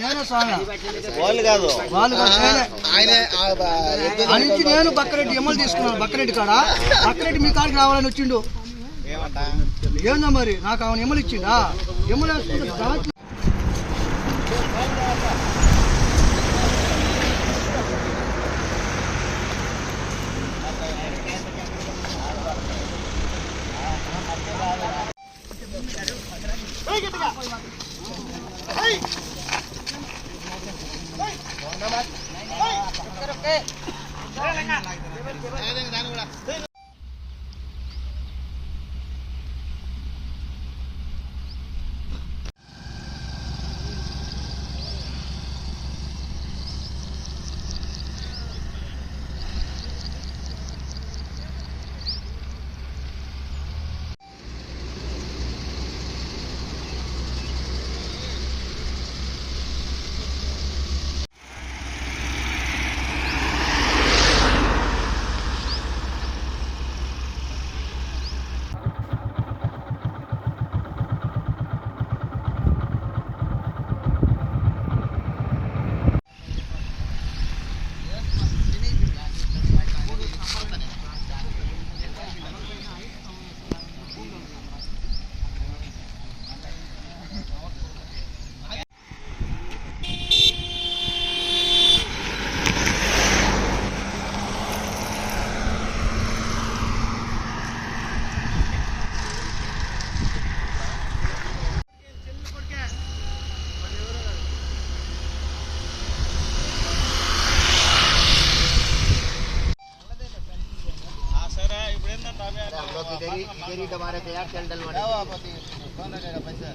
నేనే వాళ్ళు కాదు. నుంచి బక్కరెడ్డి ఎమ్మలు తీసుకున్నాను బక్కరెడ్డి కాడ. బక్కరెడ్డి మీ కాడికి రావాలని వచ్చిండు. ఏమంట? ఏందో మరి? నాకు ఆమె ఎమ్మలు ఇచ్చిండా? Hey, gitu gak? Hey! Hey! Hey! Oke, oke. Hey, lengan. Hey, lengan. Hey, lengan. કેરી તમારે તૈયાર કેન્ડલ મળે પૈસા?